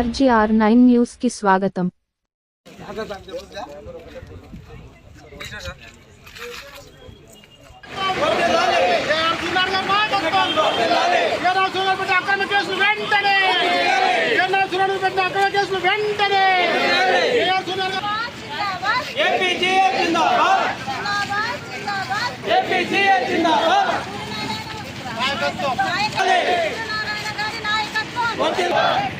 RGR nine news కి స్వాగతం అక్రమ కేసులు వెంటనే సునాడు పెట్టిన అక్రమ కేసులు వెంటనే ఏపీజీఏ జిందాబాద్ ఏపీజీఏ జిందాబాద్ సూర్యనారాయణ గారి నాయకత్వం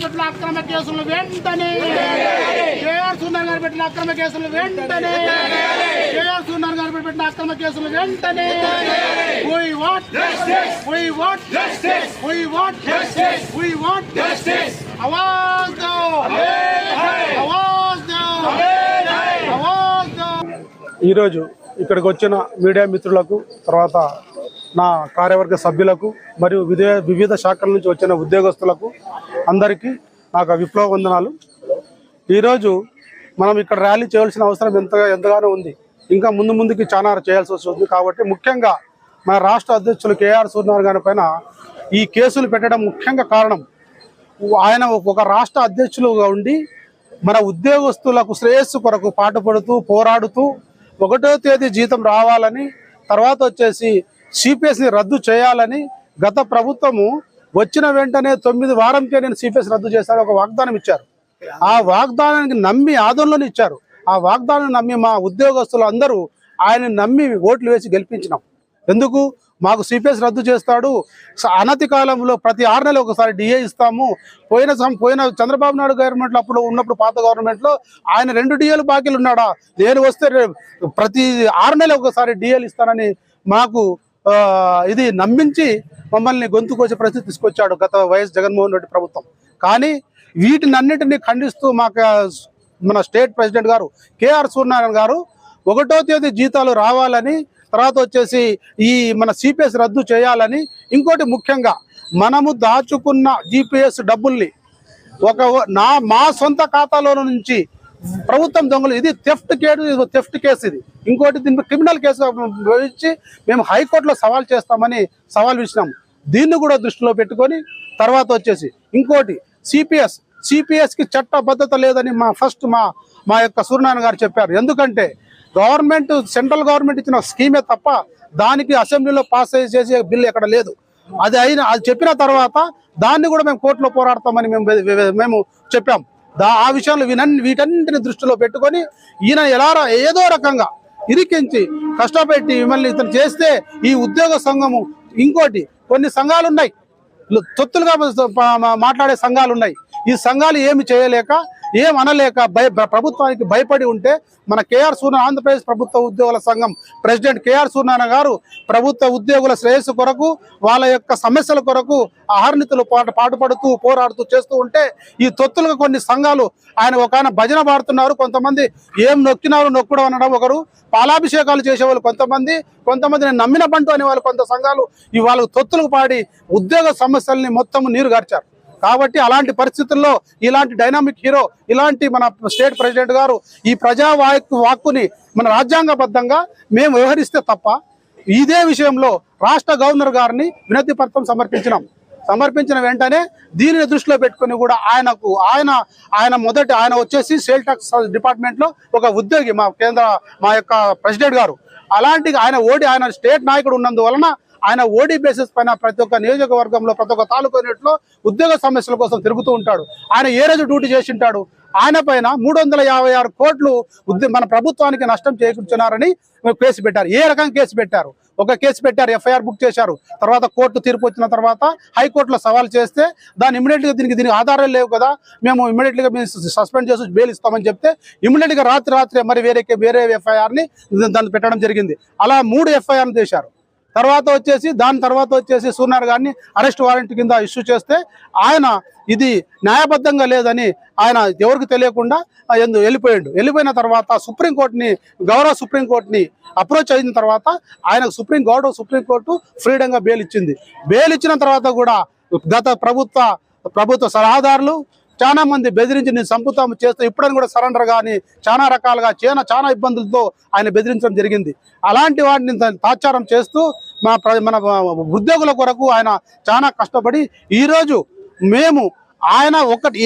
పెట్టిన అక్రమ కేసులు వెంటనే కేఆర్ సుందర్ గారి పెట్టిన అక్రమ కేసులు వెంటనే కేఆర్ సుందర్ గారి పెట్టిన అక్రమ కేసులు వెంటనే We want justice. We want justice. We want justice. We want justice. आवाज दो आवाज दो आवाज दो ఈరోజు ఇక్కడికి వచ్చిన మీడియా మిత్రులకు తర్వాత నా కార్యవర్గ సభ్యులకు మరియు వివిధ వివిధ శాఖల నుంచి వచ్చిన ఉద్యోగస్తులకు అందరికీ నాకు విప్లవ వందనాలు ఈరోజు మనం ఇక్కడ ర్యాలీ చేయాల్సిన అవసరం ఎంతగా ఎంతగానో ఉంది. ఇంకా ముందు ముందుకి చాలా చేయాల్సి వస్తుంది. కాబట్టి ముఖ్యంగా మన రాష్ట్ర అధ్యక్షులు కేఆర్ సూర్యనారాయణ పైన ఈ కేసులు పెట్టడం ముఖ్యంగా కారణం. ఆయన ఒక రాష్ట్ర అధ్యక్షులుగా ఉండి మన ఉద్యోగస్తులకు శ్రేయస్సు కొరకు పాటుపడుతూ పోరాడుతూ ఒకటో తేదీ జీతం రావాలని తర్వాత వచ్చేసి సిపిఎస్ని రద్దు చేయాలని గత ప్రభుత్వము వచ్చిన వెంటనే తొమ్మిది వారంకే నేను సిపిఎస్ రద్దు చేశాను ఒక వాగ్దానం ఇచ్చారు. ఆ వాగ్దానానికి నమ్మి ఆదరణలోనే ఇచ్చారు. ఆ వాగ్దానం నమ్మి మా ఉద్యోగస్తులు అందరూ ఆయన నమ్మి ఓట్లు వేసి గెలిపించినాం. ఎందుకు? మాకు సిపిఎస్ రద్దు చేస్తాడు. స- అనతి కాలంలో ప్రతి ఆరు నెలలు ఒకసారి డిఏ ఇస్తాము. పోయిన సం- పోయిన చంద్రబాబు నాయుడు గవర్నమెంట్లో అప్పుడు ఉన్నప్పుడు పాత గవర్నమెంట్లో ఆయన రెండు డిఏలు బాకీలు ఉన్నాడా? నేను వస్తే ప్రతి ఆరు నెలలు ఒకసారి డిఏలు ఇస్తానని మాకు ఇది నమ్మించి మమ్మల్ని గొంతుకొచ్చే పరిస్థితి తీసుకొచ్చాడు గత వైఎస్ జగన్మోహన్ రెడ్డి ప్రభుత్వం. కానీ వీటినన్నిటిని ఖండిస్తూ మాకు మన స్టేట్ ప్రెసిడెంట్ గారు కేఆర్ సూర్యనారాయణ గారు ఒకటో తేదీ జీతాలు రావాలని తర్వాత వచ్చేసి ఈ మన సిపిఎస్ రద్దు చేయాలని ఇంకోటి ముఖ్యంగా మనము దాచుకున్న జీపీఎస్ డబ్బుల్ని ఒక నా మా సొంత ఖాతాలో నుంచి ప్రభుత్వం దొంగలు ఇది థెఫ్ట్ కేసు థెఫ్ట్ కేసు ఇది. ఇంకోటి దీన్ని క్రిమినల్ కేసు భావించి మేము హైకోర్టులో సవాల్ చేస్తామని సవాల్ విసినాము దీన్ని కూడా దృష్టిలో పెట్టుకొని తర్వాత వచ్చేసి ఇంకోటి సిపిఎస్ సిపిఎస్కి చట్టబద్ధత లేదని మా ఫస్ట్ మా మా యొక్క సూర్యనారాయణ గారు చెప్పారు. ఎందుకంటే గవర్నమెంట్ సెంట్రల్ గవర్నమెంట్ ఇచ్చిన స్కీమే తప్ప దానికి అసెంబ్లీలో పాస్ చేసే బిల్లు ఎక్కడ లేదు. అది అయిన అది చెప్పిన తర్వాత దాన్ని కూడా మేము కోర్టులో పోరాడతామని మేము మేము చెప్పాం. దా ఆ విషయంలో వీనన్ని వీటన్నింటిని దృష్టిలో పెట్టుకొని ఈయన ఎలా ఏదో రకంగా ఇరికించి కష్టపెట్టి మిమ్మల్ని ఇతను చేస్తే ఈ ఉద్యోగ సంఘము ఇంకోటి కొన్ని సంఘాలు ఉన్నాయి తొత్తులుగా మాట్లాడే సంఘాలు ఉన్నాయి ఈ సంఘాలు ఏమి చేయలేక ఏం అనలేక భయ ప్రభుత్వానికి భయపడి ఉంటే మన కేఆర్ సూర్యనారాయణ ఆంధ్రప్రదేశ్ ప్రభుత్వ ఉద్యోగుల సంఘం ప్రెసిడెంట్ కేఆర్ సూర్యనారాయణ గారు ప్రభుత్వ ఉద్యోగుల శ్రేయస్సు కొరకు వాళ్ళ యొక్క సమస్యల కొరకు అహర్నితులు పాట పాటుపడుతూ పోరాడుతూ చేస్తూ ఉంటే ఈ తొత్తులుగా కొన్ని సంఘాలు ఆయన ఒక ఆయన భజన పాడుతున్నారు. కొంతమంది ఏం నొక్కినారు నొక్కడం అనడం ఒకరు. పాలాభిషేకాలు చేసేవాళ్ళు కొంతమంది కొంతమంది నేను నమ్మిన పంటు అనే వాళ్ళు కొంత సంఘాలు ఇవాళ తొత్తులకు పాడి ఉద్యోగ సమస్యల్ని మొత్తం నీరు గార్చారు. కాబట్టి అలాంటి పరిస్థితుల్లో ఇలాంటి డైనామిక్ హీరో ఇలాంటి మన స్టేట్ ప్రెసిడెంట్ గారు ఈ ప్రజా వాక్కుని మన రాజ్యాంగబద్ధంగా మేము వ్యవహరిస్తే తప్ప ఇదే విషయంలో రాష్ట్ర గవర్నర్ గారిని వినతి పత్రం సమర్పించినాం. సమర్పించిన వెంటనే దీనిని దృష్టిలో పెట్టుకుని కూడా ఆయనకు ఆయన ఆయన మొదటి ఆయన వచ్చేసి సేల్ ట్యాక్స్ డిపార్ట్మెంట్లో ఒక ఉద్యోగి మా కేంద్ర మా యొక్క ప్రెసిడెంట్ గారు. అలాంటి ఆయన ఓడి ఆయన స్టేట్ నాయకుడు ఉన్నందువలన ఆయన ఓడి బేసిస్ పైన ప్రతి ఒక్క నియోజకవర్గంలో ప్రతి ఒక్క తాలూకా ఉద్యోగ సమస్యల కోసం తిరుగుతూ ఉంటాడు. ఆయన ఏ రోజు డ్యూటీ చేసి ఉంటాడు? ఆయన పైన మూడు వందల యాభై ఆరు కోట్లు మన ప్రభుత్వానికి నష్టం చేకూర్చున్నారని కేసు పెట్టారు. ఏ రకంగా కేసు పెట్టారు? ఒక కేసు పెట్టారు ఎఫ్ఐఆర్ బుక్ చేశారు. తర్వాత కోర్టు తీర్పు వచ్చిన తర్వాత హైకోర్టులో సవాల్ చేస్తే దాన్ని ఇమీడియట్గా దీనికి దీనికి ఆధారాలు లేవు కదా మేము ఇమీడియట్గా మేము సస్పెండ్ చేసి బెయిల్ ఇస్తామని చెప్తే ఇమీడియట్గా రాత్రి రాత్రి మరి వేరే వేరే ఎఫ్ఐఆర్ని దాన్ని పెట్టడం జరిగింది. అలా మూడు ఎఫ్ఐఆర్ని చేశారు. తర్వాత వచ్చేసి దాని తర్వాత వచ్చేసి సూర్నార్ గారిని అరెస్ట్ వారెంట్ కింద ఇష్యూ చేస్తే ఆయన ఇది న్యాయబద్ధంగా లేదని ఆయన ఎవరికి తెలియకుండా ఎందు వెళ్ళిపోయాడు. వెళ్ళిపోయిన తర్వాత సుప్రీంకోర్టుని గౌరవ సుప్రీంకోర్టుని అప్రోచ్ అయిన తర్వాత ఆయనకు సుప్రీం గౌరవ సుప్రీంకోర్టు ఫ్రీడంగా బెయిల్ ఇచ్చింది. బెయిల్ ఇచ్చిన తర్వాత కూడా గత ప్రభుత్వ ప్రభుత్వ సలహాదారులు చాలా మంది బెదిరించి నేను సంపుతాము చేస్తే ఇప్పుడని కూడా సరెండర్ కానీ చాలా రకాలుగా చాలా చాలా ఇబ్బందులతో ఆయన బెదిరించడం జరిగింది. అలాంటి వాటిని తాచారం చేస్తూ మా ప్ర- మన ఉద్యోగుల కొరకు ఆయన చాలా కష్టపడి ఈరోజు మేము ఆయన ఒకటి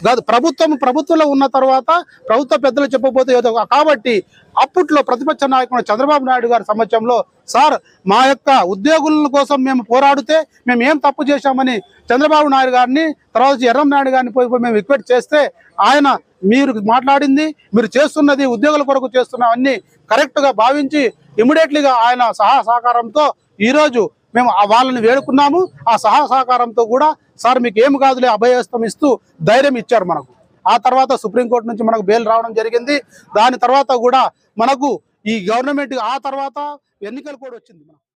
కాదు ప్రభుత్వం ప్రభుత్వంలో ఉన్న తర్వాత ప్రభుత్వ పెద్దలు చెప్పబోతే ఏదో కాబట్టి అప్పట్లో ప్రతిపక్ష నాయకుడు చంద్రబాబు నాయుడు గారి సమక్షంలో సార్ మా యొక్క ఉద్యోగుల కోసం మేము పోరాడితే మేము ఏం తప్పు చేశామని చంద్రబాబు నాయుడు గారిని తర్వాత ఎర్రం నాయుడు గారిని పోయి మేము రిక్వెస్ట్ చేస్తే ఆయన మీరు మాట్లాడింది మీరు చేస్తున్నది ఉద్యోగుల కొరకు చేస్తున్నవన్నీ కరెక్ట్గా భావించి ఇమీడియట్లీగా ఆయన సహా సహకారంతో ఈరోజు మేము ఆ వాళ్ళని వేడుకున్నాము. ఆ సహా సహకారంతో కూడా సార్ మీకు ఏం కాదులే అభయస్తం ఇస్తూ ధైర్యం ఇచ్చారు మనకు. ఆ తర్వాత సుప్రీంకోర్టు నుంచి మనకు బెయిల్ రావడం జరిగింది. దాని తర్వాత కూడా మనకు ఈ గవర్నమెంట్ ఆ తర్వాత ఎన్నికలు కూడా వచ్చింది మనకు.